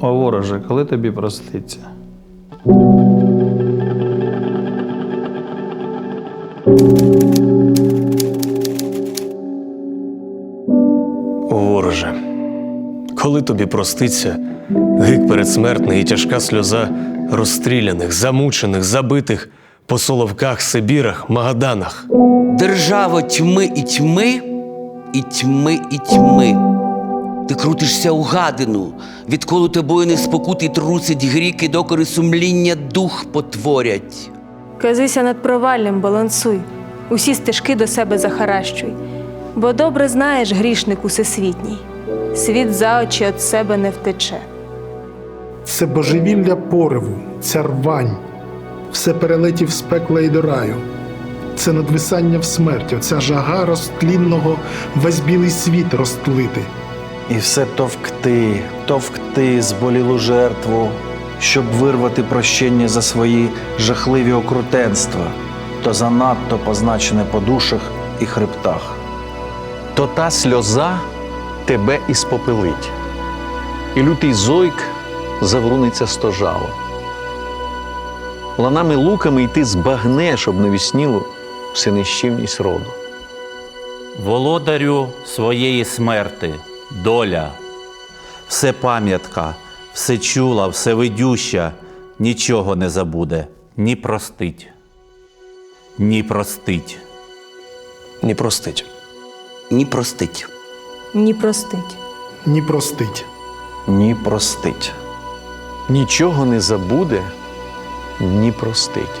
вороже, коли тобі проститься? О, вороже, коли тобі проститься гик передсмертний і тяжка сльоза розстріляних, замучених, забитих по соловках, Сибірах, Магаданах. Держава тьми і тьми, і тьми і тьми. Ти крутишся у гадину, відколи тобою неспокути трусить гріки, докори сумління дух потворять. Казися над проваллям, балансуй, усі стежки до себе захаращуй, бо добре знаєш грішник усесвітній, світ за очі від себе не втече. Це божевілля пориву, ця рвань, все перелетів з пекла і до раю. Це надвисання в смерть, оця жага розтлінного весь білий світ розтлити. І все товкти, товкти зболілу жертву, щоб вирвати прощення за свої жахливі окрутенства, то занадто позначене по душах і хребтах. то та сльоза тебе і спопилить, і лютий зойк завруниться стожало. Ланами луками й ти збагнеш, щоб не вісніло всенищівність роду. володарю своєї смерти, доля, все пам'ятка, все чула, все видюща, нічого не забуде, ні простить, ні простить. Не простить. Ні простить. Ні простить. Ні простить. Ні простить. Нічого не забуде, ні простить.